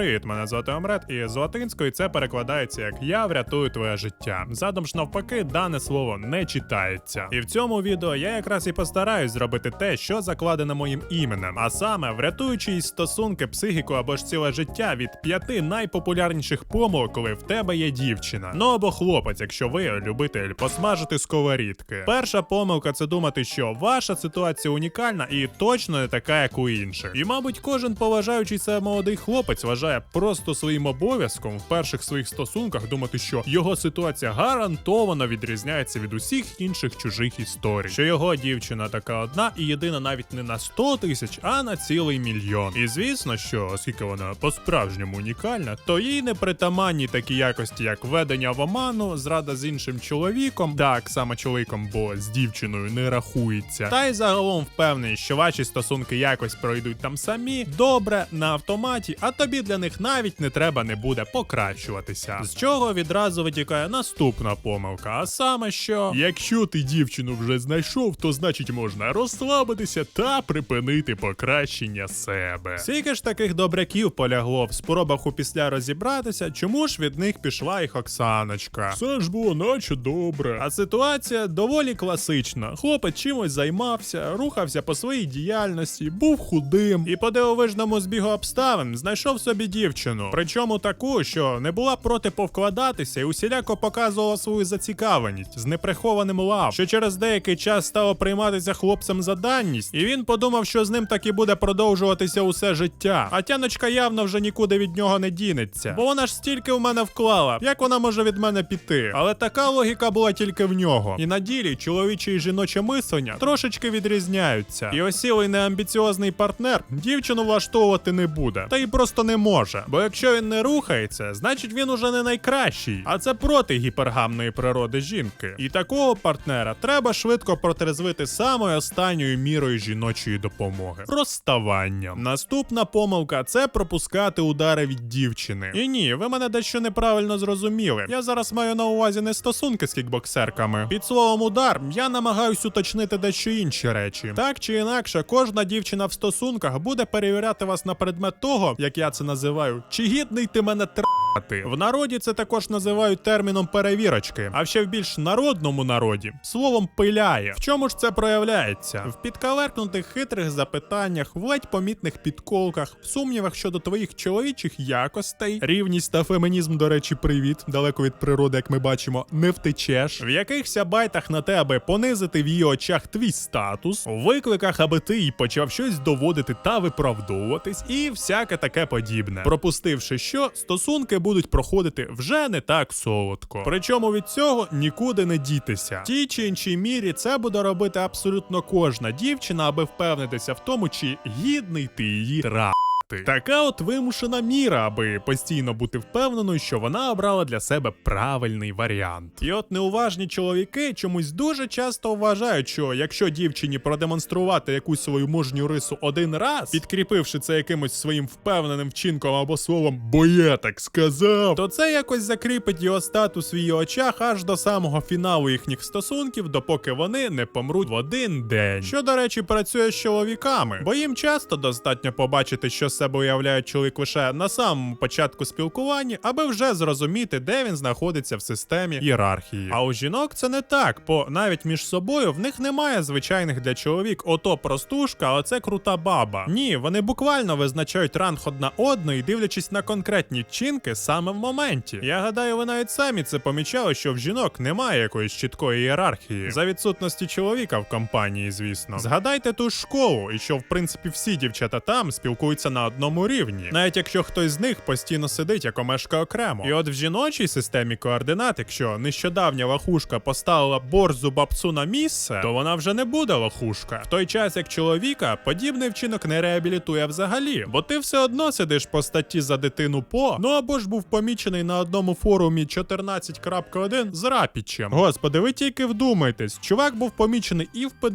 привіт! Мене звати Омрет, і з латинської це перекладається як Я врятую твоє життя. Задом ж навпаки, дане слово не читається. І в цьому відео я якраз і постараюсь зробити те, що закладено моїм іменем, а саме врятуючи із стосунки, психіку або ж ціле життя від п'яти найпопулярніших помилок, коли в тебе є дівчина. Ну або хлопець, якщо ви любитель посмажити сковорідки. Перша помилка це думати, що ваша ситуація унікальна і точно не така, як у інших. І, мабуть, кожен поважаючий себе молодий хлопець вважає просто своїм обов'язком в перших своїх стосунках думати, що його ситуація гарантовано відрізняється від усіх інших чужих історій. Що його дівчина така одна і єдина навіть не на 100 тисяч, а на цілий мільйон. І звісно, що оскільки вона по-справжньому унікальна, то їй не притаманні такі якості, як ведення в оману, зрада з іншим чоловіком, так саме чоловіком, бо з дівчиною не рахується. Та й загалом впевнений, що ваші стосунки якось пройдуть там самі, добре на автоматі, а тобі для них навіть не треба не буде покращуватися. З чого відразу витікає наступна помилка, а саме що якщо ти дівчину вже знайшов, то значить можна розслабитися та припинити покращення себе. Скільки ж таких добряків полягло в спробах опісля розібратися, чому ж від них пішла їх Оксаночка? Все ж було наче добре. А ситуація доволі класична. Хлопець чимось займався, рухався по своїй діяльності, був худим і по дивовижному збігу обставин знайшов собі дівчину. Причому таку, що не була проти повкладатися і усіляко показувала свою зацікавленість з неприхованим лав, що через деякий час стало прийматися хлопцем за данність, і він подумав, що з ним так і буде продовжуватися усе життя. А тяночка явно вже нікуди від нього не дінеться, бо вона ж стільки в мене вклала. Як вона може від мене піти? Але така логіка була тільки в нього. І на ділі чоловіче і жіноче мислення трошечки відрізняються. І осілий неамбіціозний партнер дівчину влаштовувати не буде, та й просто не може. Бо якщо він не рухається, значить він уже не найкращий, а це проти гіпергамної природи жінки. І такого партнера треба швидко протрезвити самою останньою мірою жіночої допомоги розставанням. Наступна помилка це пропускати удари від дівчини. І ні, ви мене дещо неправильно зрозуміли. Я зараз маю на увазі не стосунки з кікбоксерками. Під словом удар я намагаюсь уточнити дещо інші речі. Так чи інакше, кожна дівчина в стосунках буде перевіряти вас на предмет того, як я це називаю, чи гідний ти мене трати. В народі це також називають терміном перевірочки, а ще в більш народному народі словом пиляє. В чому ж це проявляється? В підкаверкнутих хитрих запитаннях, в ледь помітних підколках, в сумнівах щодо твоїх чоловічих якостей, рівність та фемінізм, до речі, привіт, далеко від природи, як ми бачимо, не втечеш, в якихся байтах на те, аби понизити в її очах твій статус, у викликах, аби ти їй почав щось доводити та виправдовуватись, і всяке таке подібне. Пропустивши що, стосунки будуть проходити вже не так солодко. Причому від цього нікуди не дітися. В тій чи іншій мірі це буде робити абсолютно кожна дівчина, аби впевнитися в тому, чи гідний ти її ра. Така от вимушена міра, аби постійно бути впевненою, що вона обрала для себе правильний варіант. І от неуважні чоловіки чомусь дуже часто вважають, що якщо дівчині продемонструвати якусь свою мужню рису один раз, підкріпивши це якимось своїм впевненим вчинком або словом, бо я так сказав, то це якось закріпить його статус в її очах аж до самого фіналу їхніх стосунків, допоки вони не помруть в один день. Що, до речі, працює з чоловіками, бо їм часто достатньо побачити, що себе уявляє чоловік лише на самому початку спілкування, аби вже зрозуміти, де він знаходиться в системі ієрархії. А у жінок це не так, бо навіть між собою в них немає звичайних для чоловік ото простушка, а оце крута баба. Ні, вони буквально визначають ранг одна одної, дивлячись на конкретні чинки саме в моменті. Я гадаю, ви навіть самі це помічали, що в жінок немає якоїсь чіткої ієрархії за відсутності чоловіка в компанії, звісно. Згадайте ту школу, і що в принципі всі дівчата там спілкуються на одному рівні, навіть якщо хтось з них постійно сидить як омешка окремо. І от в жіночій системі координат, якщо нещодавня лахушка поставила борзу бабцу на місце, то вона вже не буде лахушка. В той час як чоловіка подібний вчинок не реабілітує взагалі, бо ти все одно сидиш по статті за дитину по, ну або ж був помічений на одному форумі 14.1 з рапічем. Господи, ви тільки вдумайтесь, чувак був помічений і в пед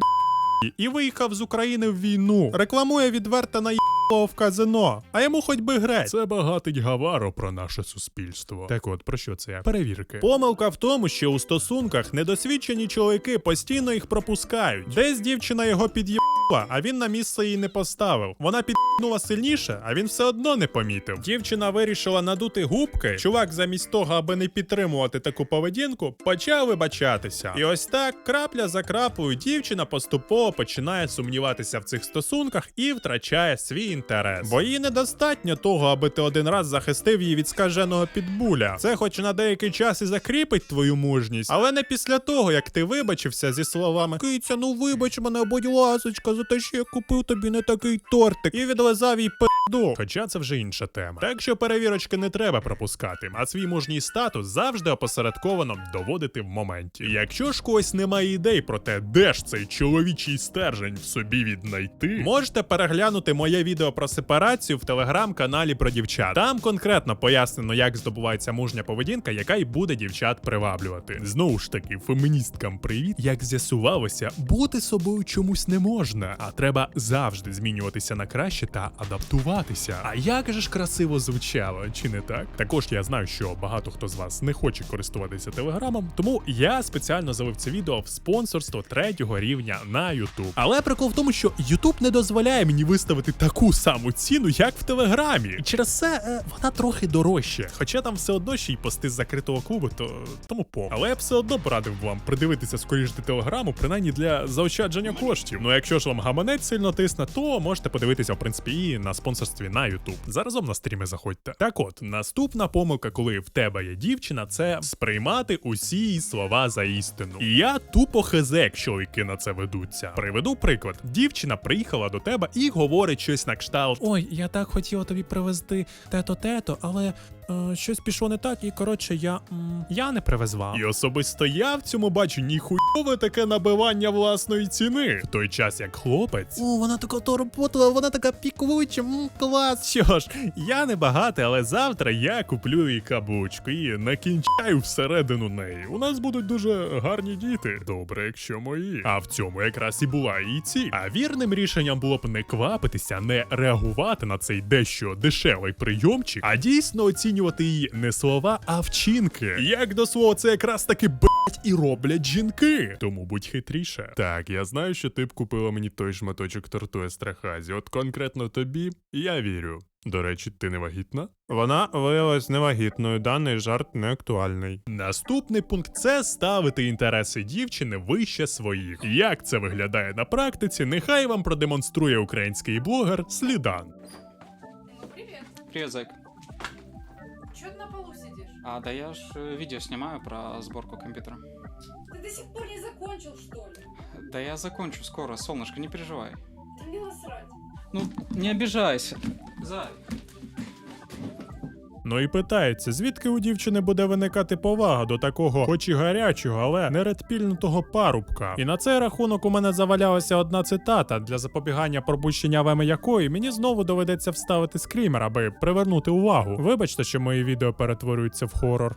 і виїхав з України в війну. Рекламує відверто на в казино, а йому хоч би грець. Це багатить Гаваро про наше суспільство. Так от про що це? Перевірки. Помилка в тому, що у стосунках недосвідчені чоловіки постійно їх пропускають. Десь дівчина його під'є а він на місце її не поставив. Вона піднула сильніше, а він все одно не помітив. Дівчина вирішила надути губки. Чувак, замість того, аби не підтримувати таку поведінку, почав вибачатися. І ось так, крапля за краплею, дівчина поступово починає сумніватися в цих стосунках і втрачає свій інтерес. Бо їй недостатньо того, аби ти один раз захистив її від скаженого підбуля. Це хоч на деякий час і закріпить твою мужність, але не після того, як ти вибачився зі словами Киця, ну вибач мене, будь ласочка, за те, що я купив тобі не такий тортик і відлизав їй пизду. Хоча це вже інша тема. Так що перевірочки не треба пропускати, а свій мужній статус завжди опосередковано доводити в моменті. Якщо ж когось немає ідей про те, де ж цей чоловічий стержень в собі віднайти, можете переглянути моє відео про сепарацію в телеграм-каналі про дівчат. Там конкретно пояснено, як здобувається мужня поведінка, яка й буде дівчат приваблювати. Знову ж таки, феміністкам привіт. Як з'ясувалося, бути собою чомусь не можна, а треба завжди змінюватися на краще та адаптуватися. А як же ж красиво звучало, чи не так? Також я знаю, що багато хто з вас не хоче користуватися телеграмом, тому я спеціально завив це відео в спонсорство третього рівня на YouTube. Але прикол в тому, що YouTube не дозволяє мені виставити таку саму ціну, як в Телеграмі. І через це е, вона трохи дорожча. Хоча там все одно ще й пости з закритого клубу, то тому по. Але я все одно порадив вам придивитися скоріш до телеграму, принаймні для заощадження коштів. Ну якщо ж вам гаманець сильно тисне, то можете подивитися, в принципі, і на спонсорстві на YouTube. Заразом на стріми заходьте. Так от, наступна помилка, коли в тебе є дівчина, це сприймати усі слова за істину. І я тупо хезе, як чоловіки на це ведуться. Приведу приклад: дівчина приїхала до тебе і говорить щось на кшталт. Ой, я так хотіла тобі привезти тето тето, але е, щось пішло не так, і коротше, я, м, я не привезла. І особисто я в цьому бачу ніхуйове таке набивання власної ціни. В той час як хлопець. О, вона така турботова, вона така пікуюча, м, клас. Що ж, я не багатий, але завтра я куплю їй каблучку і накінчаю всередину неї. У нас будуть дуже гарні діти. Добре, якщо мої. А в цьому якраз і була її ціль. А вірним рішенням було б не квапитися, не реагувати на цей дещо дешевий прийомчик, а дійсно оцінювати її не слова, а вчинки. Як до слова, це якраз таки блять і роблять жінки. Тому будь хитріше. Так, я знаю, що ти б купила мені той шматочок торту Естрахазі. От конкретно тобі я вірю. До речі, ти не вагітна? Вона виявилась невагітною, даний жарт не актуальний. Наступний пункт це ставити інтереси дівчини вище своїх. Як це виглядає на практиці, нехай вам продемонструє український блогер Слідан. Привет. Привет, зайка. Чё ты на полу сидишь? А, да я ж э, видео снимаю про сборку компьютера. Ты до сих пор не закончил, что ли? Да я закончу скоро, солнышко, не переживай. Да мне насрать. Ну, не обижайся. Зай. Ну і питається, звідки у дівчини буде виникати повага до такого, хоч і гарячого, але нередпільнутого парубка. І на цей рахунок у мене завалялася одна цитата, для запобігання пропущення веми якої мені знову доведеться вставити скрімер, аби привернути увагу. Вибачте, що мої відео перетворюються в хорор.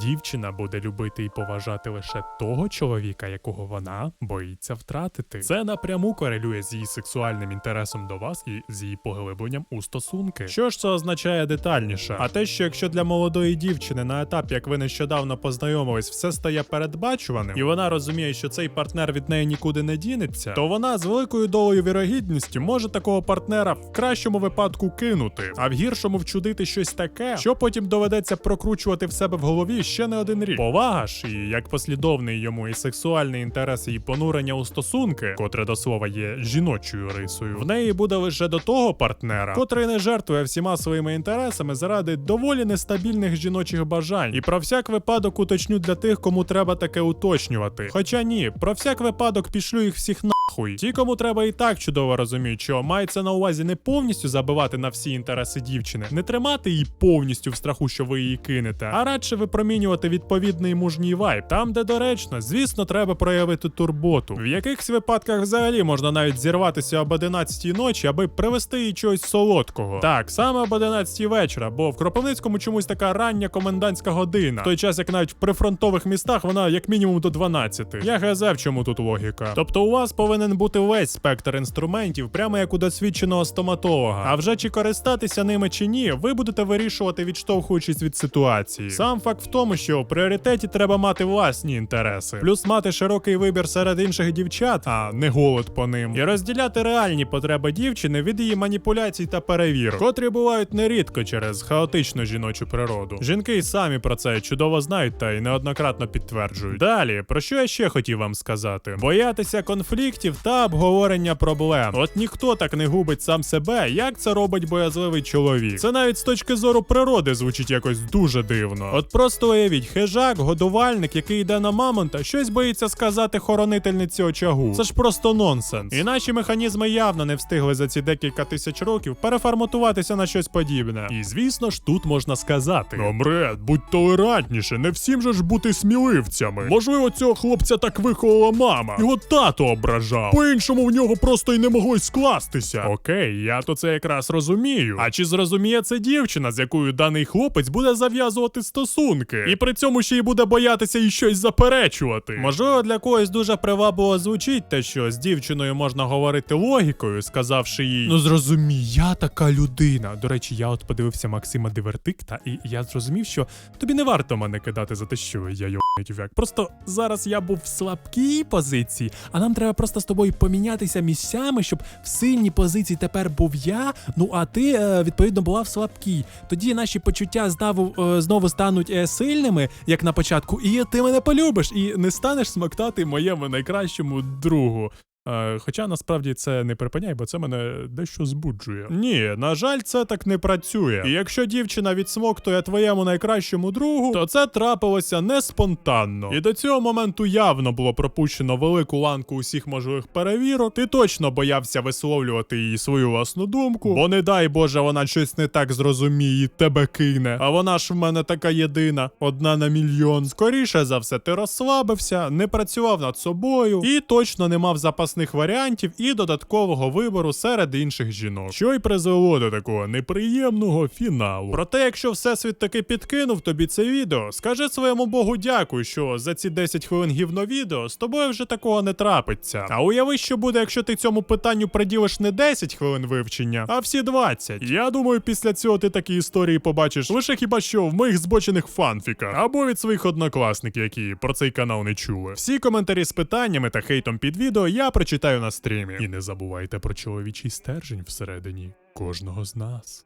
Дівчина буде любити і поважати лише того чоловіка, якого вона боїться втратити. Це напряму корелює з її сексуальним інтересом до вас і з її поглибленням у стосунки. Що ж це означає детальніше? А те, що якщо для молодої дівчини на етапі, як ви нещодавно познайомились, все стає передбачуваним, і вона розуміє, що цей партнер від неї нікуди не дінеться, то вона з великою долею вірогідності може такого партнера в кращому випадку кинути, а в гіршому вчудити щось таке, що потім доведеться прокручувати в себе в голові ще не один рік. Повага ж, і як послідовний йому і сексуальний інтерес і понурення у стосунки, котре до слова є жіночою рисою, в неї буде лише до того партнера, котрий не жертвує всіма своїми інтересами заради доволі нестабільних жіночих бажань. І про всяк випадок уточню для тих, кому треба таке уточнювати. Хоча ні, про всяк випадок пішлю їх всіх нахуй. Ті, кому треба і так чудово розуміють, що мається на увазі не повністю забивати на всі інтереси дівчини, не тримати її повністю в страху, що ви її кинете, а радше випромінювати відповідний мужній вайб. Там, де доречно, звісно, треба проявити турботу. В якихось випадках взагалі можна навіть зірватися об 11 ночі, аби привезти їй чогось солодкого. Так, саме об 11 вечора, бо в Кропивницькому чомусь така рання комендантська година. В той час, як навіть в прифронтових містах вона як мінімум до 12. Я гезе, в чому тут логіка. Тобто у вас повинен повинен бути весь спектр інструментів, прямо як у досвідченого стоматолога. А вже чи користатися ними чи ні, ви будете вирішувати, відштовхуючись від ситуації. Сам факт в тому, що в пріоритеті треба мати власні інтереси, плюс мати широкий вибір серед інших дівчат, а не голод по ним, і розділяти реальні потреби дівчини від її маніпуляцій та перевірок, котрі бувають нерідко через хаотичну жіночу природу. Жінки й самі про це чудово знають та й неоднократно підтверджують. Далі, про що я ще хотів вам сказати: боятися конфліктів та обговорення проблем. От ніхто так не губить сам себе, як це робить боязливий чоловік. Це навіть з точки зору природи звучить якось дуже дивно. От просто уявіть, хижак, годувальник, який йде на мамонта, щось боїться сказати хоронительниці очагу. Це ж просто нонсенс. І наші механізми явно не встигли за ці декілька тисяч років переформатуватися на щось подібне. І звісно ж, тут можна сказати: Омред, будь толерантніше, не всім же ж бути сміливцями. Можливо, цього хлопця так виховала мама. Його тато ображав. По-іншому в нього просто й не могло скластися. Окей, я то це якраз розумію. А чи зрозуміє це дівчина, з якою даний хлопець буде зав'язувати стосунки? І при цьому ще й буде боятися і щось заперечувати. Можливо, для когось дуже привабливо звучить те, що з дівчиною можна говорити логікою, сказавши їй: Ну зрозумій, я така людина. До речі, я от подивився Максима Дивертикта, і я зрозумів, що тобі не варто мене кидати за те, що я йобаний. Просто зараз я був в слабкій позиції, а нам треба просто тобою помінятися місцями, щоб в сильній позиції тепер був я. Ну а ти е, відповідно була в слабкій. Тоді наші почуття знову, е, знову стануть е, сильними, як на початку, і ти мене полюбиш, і не станеш смоктати моєму найкращому другу. Хоча насправді це не припиняй, бо це мене дещо збуджує. Ні, на жаль, це так не працює. І якщо дівчина відсмоктує твоєму найкращому другу, то це трапилося не спонтанно. І до цього моменту явно було пропущено велику ланку усіх можливих перевірок. Ти точно боявся висловлювати їй свою власну думку, бо не дай Боже, вона щось не так зрозуміє і тебе кине. А вона ж в мене така єдина, одна на мільйон. Скоріше за все, ти розслабився, не працював над собою і точно не мав запасних варіантів і додаткового вибору серед інших жінок, що й призвело до такого неприємного фіналу. Проте, якщо всесвіт таки підкинув тобі це відео, скажи своєму богу дякую, що за ці 10 хвилин гівно відео з тобою вже такого не трапиться. А уяви, що буде, якщо ти цьому питанню приділиш не 10 хвилин вивчення, а всі 20. Я думаю, після цього ти такі історії побачиш лише хіба що в моїх збочених фанфіках або від своїх однокласників, які про цей канал не чули. Всі коментарі з питаннями та хейтом під відео я прочитаю на стрімі. І не забувайте про чоловічий стержень всередині кожного з нас.